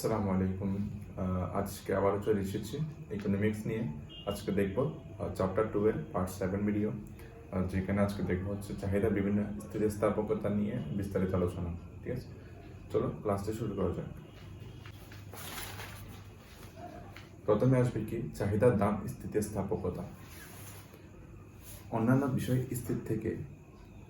আসসালামু আলাইকুম। আজকে আবারও চলে এসেছি ইকোনমিক্স নিয়ে। আজকে দেখব চ্যাপ্টার টু এর পার্ট সেভেন ভিডিও যেখানে আজকে দেখব হচ্ছে চাহিদা বিভিন্ন স্থিতিস্থাপকতা নিয়ে বিস্তারিত আলোচনা, ঠিক আছে? চলো ক্লাসটা শুরু করা যাক। প্রথমে আসবে কি চাহিদার দাম স্থিতিস্থাপকতা। অন্যান্য বিষয় স্থির থেকে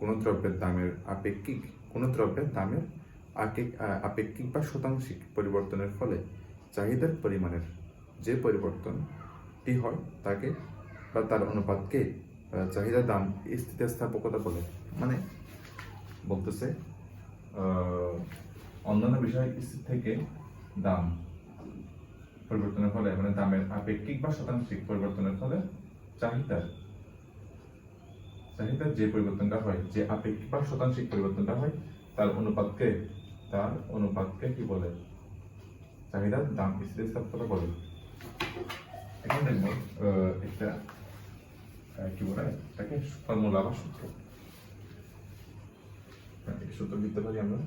কোনো দ্রব্যের দামের আপেক্ষিক, কোনো দ্রব্যের দামের আপেক্ষিক বা শতাংশিক পরিবর্তনের ফলে চাহিদার পরিমাণের যে পরিবর্তনটি হয় তাকে বা তার অনুপাতকে আহ, চাহিদার দাম স্থিতিস্থাপকতা বলে। মানে বলতেছে অন্যান্য বিষয় থেকে দাম পরিবর্তনের ফলে মানে দামের আপেক্ষিক বা শতাংশিক পরিবর্তনের ফলে চাহিদার চাহিদার যে পরিবর্তনটা হয় যে আপেক্ষিক বা শতাংশিক পরিবর্তনটা হয় তার অনুপাতকে তার অনুপাতকে কি বলে? চাহিদার দাম স্থিতিস্থাপকতা বলে। এখানে দেখব একটা কি বলে? এটাকে ফর্মুলা বা সূত্র। হ্যাঁ, সূত্র লিখতে পারি আমরা?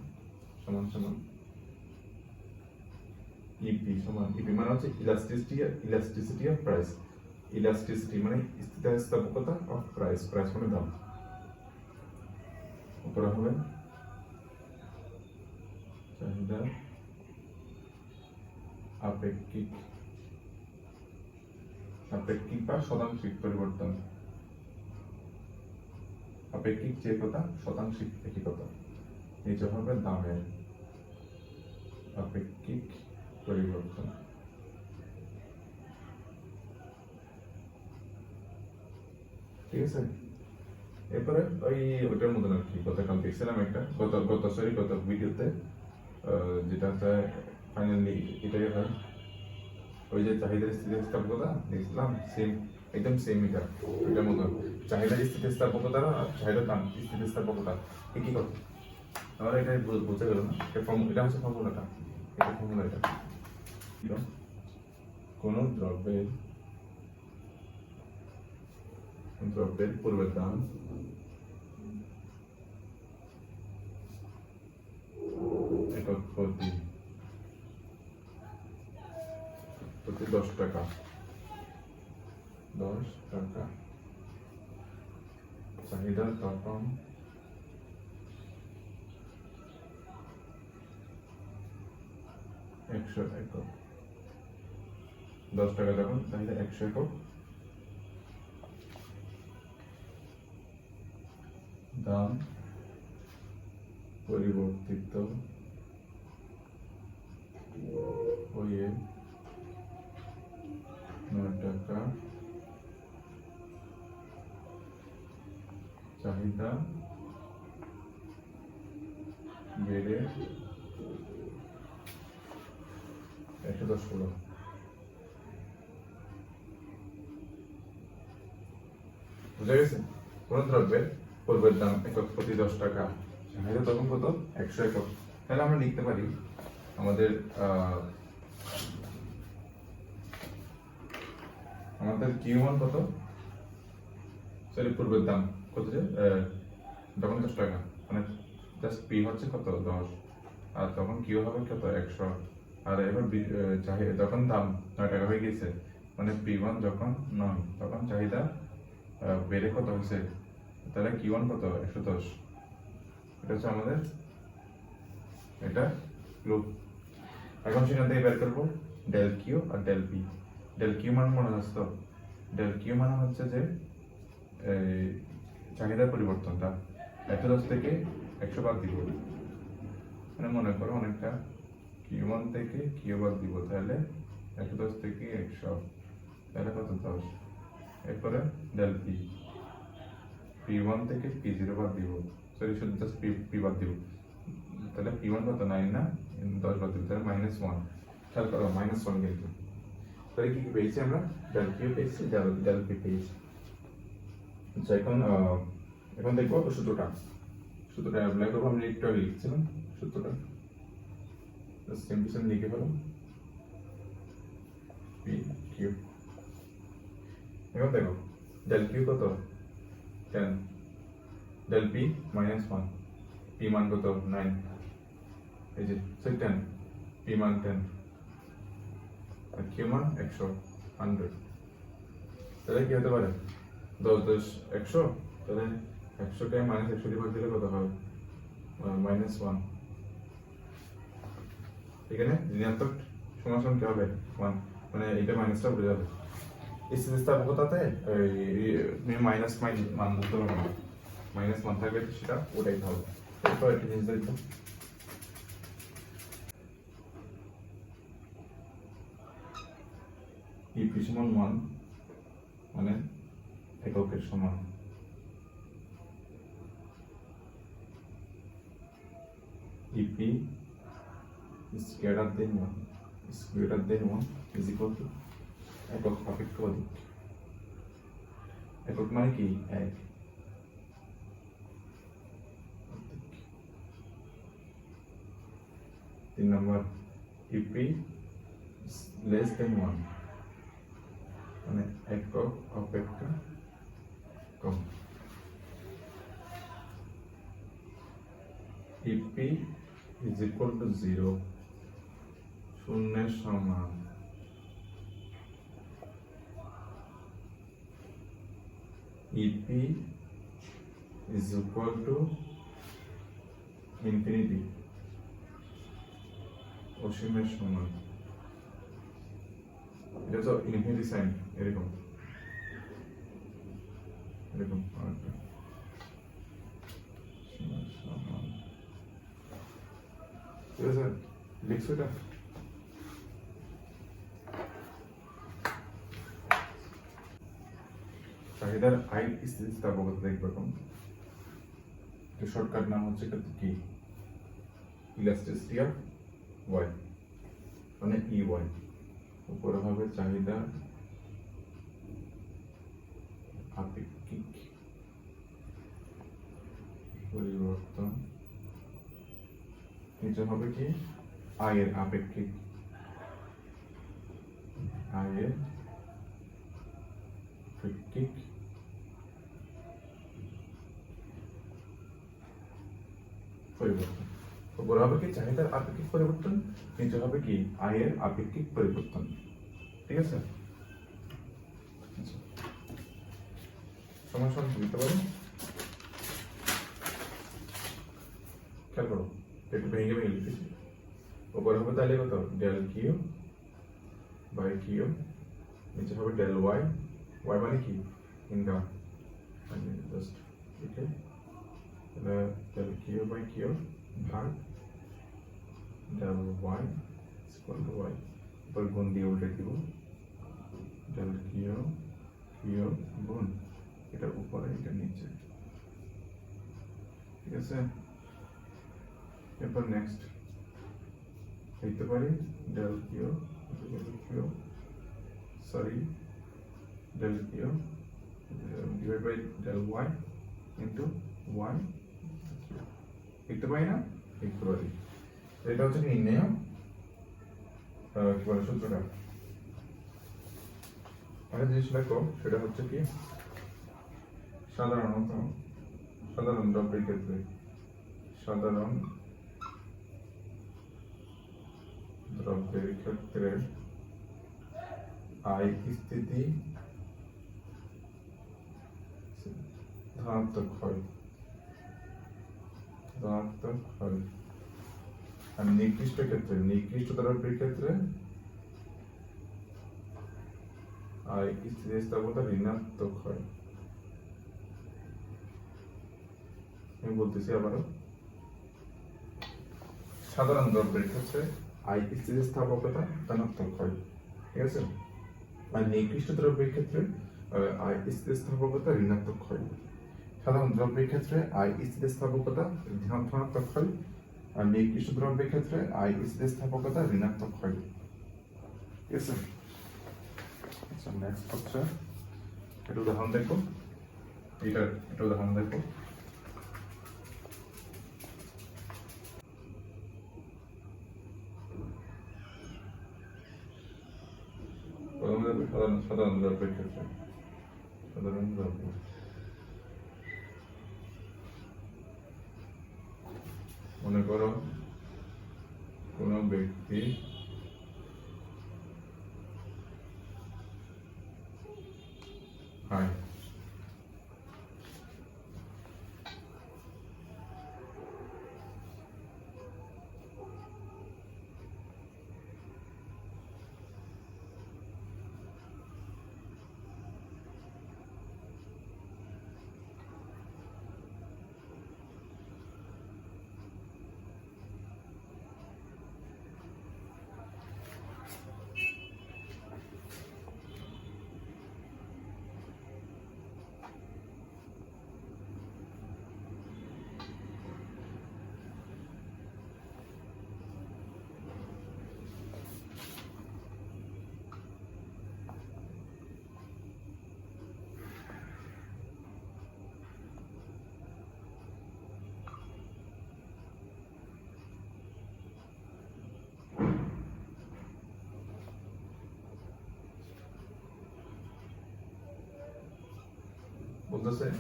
সমান সমান ইপি সমান ইপি মানে হচ্ছে elasticity elasticity of price elasticity মানে স্থিতিস্থাপকতা অফ প্রাইস প্রাইস মানে দাম। উপরে হবে চাহিদা আপেক্ষিক। আপেক্ষিক বা শতাংশিক পরিবর্তন। আপেক্ষিক যে কথা শতাংশিক একই কথা নিচে হবে দামের আপেক্ষিক পরিবর্তন। ঠিক আছে? এরপরে ওই ওটার মতন আর কি, গতকাল দেখছিলাম একটা, গত গত সরি গত ভিডিওতে যেটা হচ্ছে ফাইনালি এটাই হয়। ওই যে চাহিদার স্থিতিস্থাপকতা দেখছিলাম সেম একদম সেম এটা এটার মতো। চাহিদার স্থিতিস্থাপকতা আর চাহিদার দাম স্থিতিস্থাপকতা একই কথা? আমার এটা বোঝা গেল না? এটা হচ্ছে ফর্মুলাটা এটা ফর্মুলা এটা? কোনো দ্রব্যের দ্রব্যের পূর্বের দাম একক প্রতি প্রতি দশ টাকা। দশ টাকা। চাহিদা তখন একশো একক দশ টাকা যখন, চাহিদা একশো একক দাম? পরিবর্তিত হয়ে নয় টাকা চাহিদা বেড়ে একশো দশ হলো। বুঝা গেছে? কোন দ্রব্যের পূর্বের দাম একক প্রতি দশ টাকা। চাহিদা তখন কত? একশো একক। তাহলে আমরা লিখতে পারি আমাদের আমাদের কিউ মান কত? সরি, পূর্বের দাম কত যে? তখন দশ টাকা। মানে জাস্ট পি হচ্ছে কত? দশ। আর তখন কিউ হবে কত? একশো। আর এবার চাহিদা যখন দাম নয় টাকা হয়ে গেছে। মানে পি ওয়ান যখন নয়, তখন চাহিদা বেড়ে কত হয়েছে? তাহলে কিউ ওয়ান কত? একশো দশ। এটা হচ্ছে আমাদের এটা লুপ এখন সেখান থেকে বের করব ডেল কিউ আর ডেল পি ডেল কিউ মান মনে হচ্ছে তো ডেল কিউ মানে হচ্ছে যে চাহিদার পরিবর্তনটা। একশো দশ থেকে একশো বাদ দিব। মানে মনে করো অনেকটা কিউ ওয়ান থেকে কিউ বাদ দিব, তাহলে একশো দশ থেকে একশো। তাহলে কত দশ? এরপরে ডেল পি পি ওয়ান থেকে পি জিরো বাদ দিব। শুধু জাস্ট পি পি বাদ দিব তাহলে পি ওয়ান কত? নাইন না? দশ বাদ দিব তাহলে মাইনাস ওয়ান খেয়াল করো মাইনাস ওয়ান কিন্তু তাহলে কি পেয়েছি আমরা? ডেল কিউ পেয়েছি ডেল ডেল পি পেয়েছি। আচ্ছা এখন এখন দেখব সূত্রটা। সূত্রটা অ্যাপ্লাই করব, আমি একটু আগে লিখছিলাম সূত্রটা। সেম টু সেম লিখে ফেলাম পি কিউ এখন দেখো ডেল কিউ কত? Ten del P minus one P মান কত নাইন এই যে টেন পি মান টেন আর কিউ মান একশো হান্ড্রেড তাহলে কি হতে পারে? দশ দশ একশো তাহলে একশোকে মাইনাস একশো দিয়ে ভাগ দিলে কত হবে? মাইনাস ওয়ান এখানে ঋণাত্মক সমাসন কি হবে ওয়ান মানে এটা মাইনাসটা উঠে যাবে। স্থিতিস্থাপকতাতে মাইনাস মাইন মান বলতে পারব মাইনাস মান থাকবে সেটা ওটাই হবে এরপর একটা জিনিস দেখব। ইপি সমান ওয়ান মানে এককের সমান। EP is greater than 1 is greater than 1 is equal to একক সাপেক্ষ অধিক একক মানে কি? এক। তিন নম্বর ইপি লেস দেন ওয়ান মানে একক অপেক্ষা কম। EP is equal to zero. শূন্যের সমান। EP is equal to infinity. অসীমের সমান। এটা তো ইনফিনিটি সাইন এরকম। এরকম লিখছো এটা? চাহিদার আই স্থিতিস্থাপকতা দেখবে এখন। শর্টকাট নাম হচ্ছে কি? ইলাস্টিসিটি অফ ওয়াই মানে ই ওয়াই। উপরে হবে চাহিদা আপেক্ষিক পরিবর্তন। নিচে হবে কি? আয়ের আপেক্ষিক। আয়ের আপেক্ষিক পরিবর্তন। উপরে হবে কি, চাহিদার আপেক্ষিক পরিবর্তন নিচে হবে কি, আয়ের আপেক্ষিক পরিবর্তন। ঠিক আছে। সমস্যা দিতে পারি খেয়াল করো একটু ভেঙে ভেঙে লিখেছি। উপরে হবে তাহলে কত? ডেল কিউ বাই কিউ, নিচে হবে ডেল ওয়াই। ওয়াই মানে কি? ইনকাম। জাস্ট লিখে তাহলে ডেল কিউ বাই কিউ ভাগ del Y equal to Y উপর গুণ দিয়ে উল্টে দিব ডেল কিউ কিউ গুণ এটা উপরে এটা নিচে ঠিক আছে এরপর নেক্সট লিখতে পারি del Q del Q sorry del Q divide by del Y into Y লিখতে পারি না লিখতে পারি এটা হচ্ছে নির্ণয় কি বলে সূত্রটা? একটা জিনিস লেখো, সেটা হচ্ছে কি? সাধারণত, সাধারণ দ্রব্যের ক্ষেত্রে, সাধারণ দ্রব্যের ক্ষেত্রে আয় স্থিতি? ধনাত্মক হয়। ধনাত্মক হয়। আর নির্দিষ্ট ক্ষেত্রে দ্রব্যের ক্ষেত্রে স্থিতিস্থাপকতা ঋণাত্মক হয়। আমি বলতেছি আবারও। সাধারণ দ্রব্যের ক্ষেত্রে আয় স্থিতিস্থাপকতা ধনাত্মক হয়। ঠিক আছে? আর নির্দিষ্ট দ্রব্যের ক্ষেত্রে আয় স্থিতিস্থাপকতা ঋণাত্মক হয়। সাধারণ দ্রব্যের ক্ষেত্রে আয় স্থিতিস্থাপকতা ধনাত্মক হয়। আর নির্দিষ্ট দ্রব্যের ক্ষেত্রে আয় স্থিতিস্থাপকতা ঋণাত্মক হয় ঠিক আছে? আচ্ছা একটা উদাহরণ দেখো। এটার একটা উদাহরণ দেখো। সাধারণ সাধারণ দ্রব্যের ক্ষেত্রে সাধারণ দ্রব্য মনে করো কোনো ব্যক্তি হয়। বলতেছে,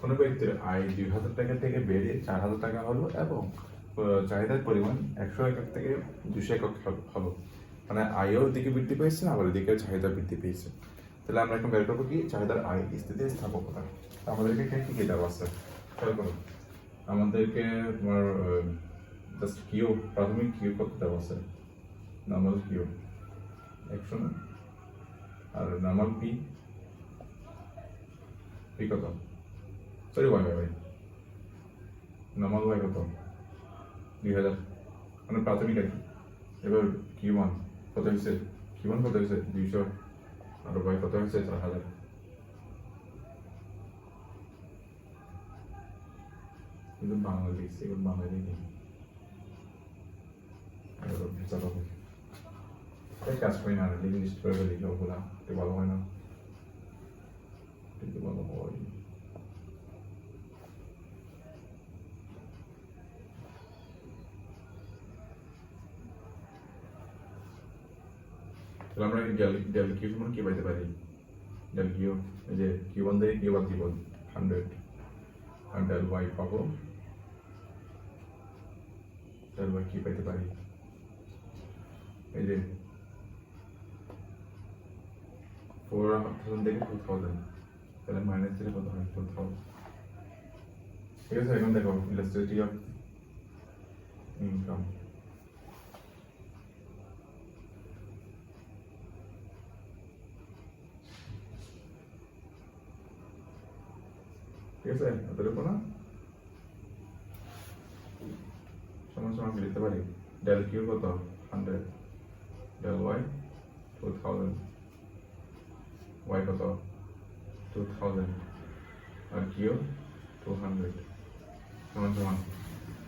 কোনো ব্যক্তির আয় দুই হাজার টাকা থেকে বেড়ে চার হাজার টাকা হলো এবং চাহিদার পরিমাণ একশো একক থেকে দুশো একক হল- মানে আয়ও দিকে বৃদ্ধি পেয়েছে, আবার এদিকে চাহিদা বৃদ্ধি পেয়েছে। তাহলে আমরা এখন বের করব কি? চাহিদার আয় স্থিতি স্থাপকতা আমাদেরকে এখানে কি কি দেওয়া আছে? খেয়াল করো আমাদেরকে তোমার জাস্ট কিউ, প্রাথমিক কিউ করতে দেওয়া আছে? Normal Q. একশো না? আর নর্মাল পি কত sorry Y by normal Y কত দুই হাজার মানে প্রাথমিক আর কি এবার কিউ ওয়ান কত হয়েছে কিউ ওয়ান কত হয়েছে দুইশো আর ওয়াই কত হয়েছে চার হাজার কিন্তু বাংলা লিখছি এবার লিখি হবে তাই কাজ করি না ইংলিশ করে লিখলে ওগুলা ভালো হয় না একটু ভালো হয় তাহলে আমরা ডেল ডেল কিউ সমান কি পাইতে পারি ডেল কিউ এই যে কিউ ওয়ান দিয়ে কিউ ওয়ান দিব হান্ড্রেড আর ডেল ওয়াই পাবো ডেল ওয়াই কি পাইতে পারি এই যে ফোর থাউজেন্ড থেকে টু থাউজেন্ড তাহলে মাইনাস দিলে কত হয় টু থাউজেন্ড ঠিক আছে, এখন দেখো ইলাস্ট্রিটি অফ ইনকাম ঠিক আছে সমান সমান লিখতে পারি। ডেল কিউ কত? Hundred del Y two thousand Y কত? টু থাউজেন্ড আর কিউ টু হান্ড্রেড সমান সমান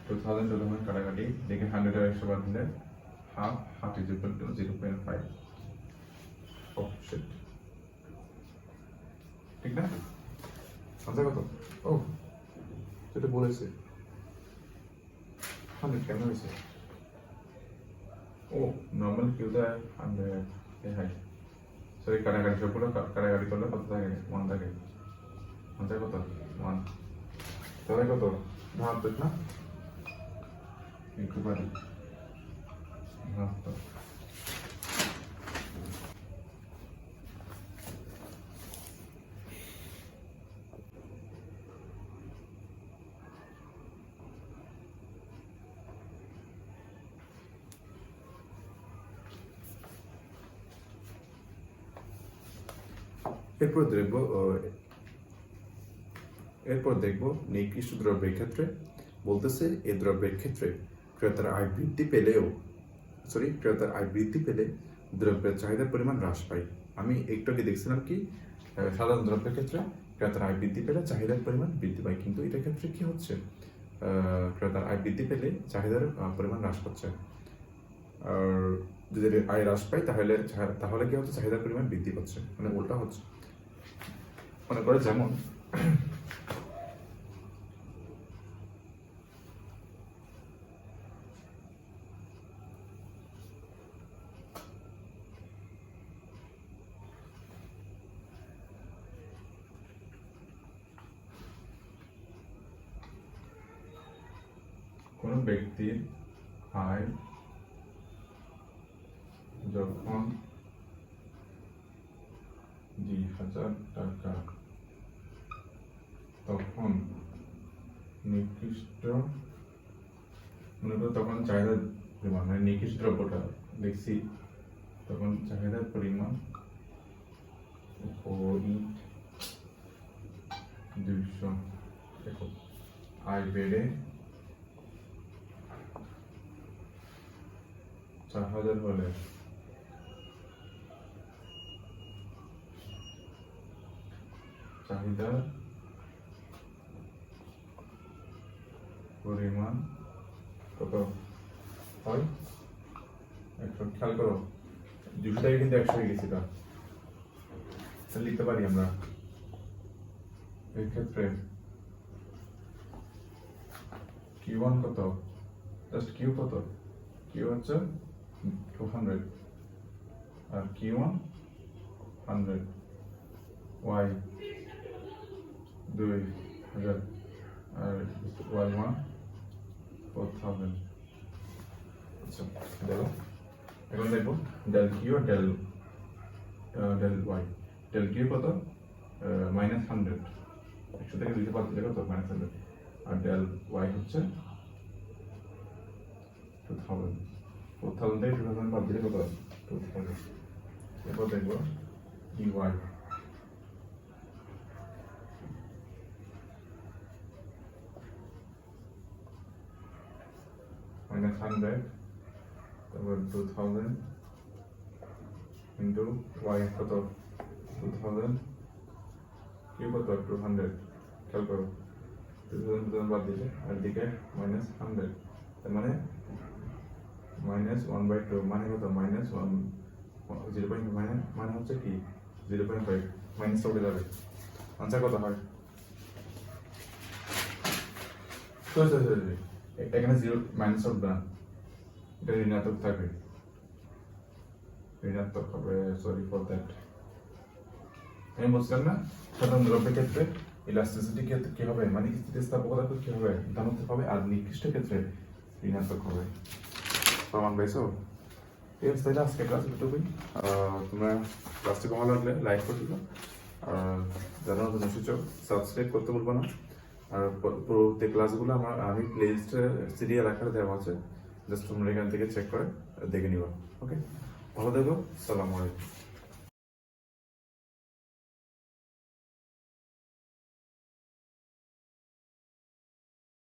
টু থাউজেন্ড টু থাউজেন্ড কাটাকাটি। দেখে হান্ড্রেড আর একশো বাদ দিলে half half is equal to zero point five ঠিক না? আনসার কত? ও যেটা বলেছে। হান্ড্রেড কেন হয়েছে? ও নর্মাল কিউটা হান্ড্রেড হাই। সরি কানাকাটি সবগুলো কা- কাটাকাটি করলে কত থাকে? ওয়ান থাকে। আনসার কত? ওয়ান তাহলে কত? বাহাত্তর না। একটু পারি বাহাত্তর এরপর দেখব এরপর দেখব নিকৃষ্ট দ্রব্যের ক্ষেত্রে বলতেছে এই দ্রব্যের ক্ষেত্রে ক্রেতার আয় বৃদ্ধি পেলেও সরি ক্রেতার আয় বৃদ্ধি পেলে দ্রব্যের চাহিদার পরিমাণ হ্রাস পায়। আমি একটু আগে দেখছিলাম কি সাধারণ দ্রব্যের ক্ষেত্রে ক্রেতার আয় বৃদ্ধি পেলে চাহিদার পরিমাণ বৃদ্ধি পায়। কিন্তু এটার ক্ষেত্রে কি হচ্ছে? ক্রেতার আয় বৃদ্ধি পেলে চাহিদার পরিমাণ হ্রাস পাচ্ছে। আর যদি আয় হ্রাস পায়, তাহলে তাহলে কি হচ্ছে? চাহিদার পরিমাণ বৃদ্ধি পাচ্ছে। মানে উল্টা হচ্ছে। মনে করে যেমন কোনো ব্যক্তির আয় যখন দুই হাজার টাকা তখন নিকৃষ্ট করো তখন চাহিদার পরিমাণ মানে নিকৃষ্ট দ্রব্যটা দেখছি, তখন চাহিদার পরিমাণ ওই দুইশো দেখো আয় বেড়ে চার হাজার হলে চাহিদা পরিমাণ কত? হয় একশো খেয়াল করো। দুশো কিন্তু একশো হয়ে গেছিল। তাহলে লিখতে পারি আমরা? এক্ষেত্রে ক্ষেত্রে কিউ ওয়ান কত? জাস্ট কিউ কত? কিউ হচ্ছে টু হান্ড্রেড আর কিউ ওয়ান হান্ড্রেড ওয়াই দুই হাজার। আর ওয়াই ওয়ান ফোর থাউজেন্ড আচ্ছা দেখো। এখন দেখব ডেল কিউ আর del del Y del Q কত? মাইনাস হান্ড্রেড একশো থেকে দুইশো দিলে কত মাইনাস হান্ড্রেড আর ডেল ওয়াই হচ্ছে টু থাউজেন্ড ফোর থাউজেন্ড থেকে টু থাউজেন্ড বাদ দিলে কত টু থাউজেন্ড এরপর দেখব ডি ওয়াই minus 100 তারপর 2000 into y কত 2000 কি কত 200 খেয়াল করো 2000 2000 বাদ দিলে আর দিকে মাইনাস 100 তার মানে মাইনাস ওয়ান বাই টু মানে কত মাইনাস ওয়ান জিরো পয়েন্ট মানে মানে হচ্ছে কি জিরো পয়েন্ট ফাইভ মাইনাস উঠে যাবে আনসার কত হয়? সরি সরি সরি এখানে জিরো মাইনাস উঠবে না এটা ঋণাত্মক থাকবে। ঋণাত্মক হবে সরি ফর দ্যাট আমি বলছিলাম না? সাধারণ দ্রব্যের ক্ষেত্রে ইলাস্টিসিটি ক্ষেত্রে কি হবে? মানে স্থিতিস্থাপকতা কি হবে? ধনাত্মক হবে আর নিকৃষ্ট ক্ষেত্রে ঋণাত্মক হবে। প্রমাণ পাইছো ঠিক আছে তাহলে আজকে ক্লাস এটুকুই তোমরা ক্লাসটি ভালো লাগলে লাইক করে দিও। আর যারা নতুন এসেছ সাবস্ক্রাইব করতে বলব না। আর পরবর্তী ক্লাসগুলো আমার, আমি প্লে লিস্টে সিরিয়াল আকারে দেওয়া আছে। জাস্ট তোমরা এখান থেকে চেক করে, দেখে নিবা। ওকে ভালো দেখো সালাম আলাইকুম।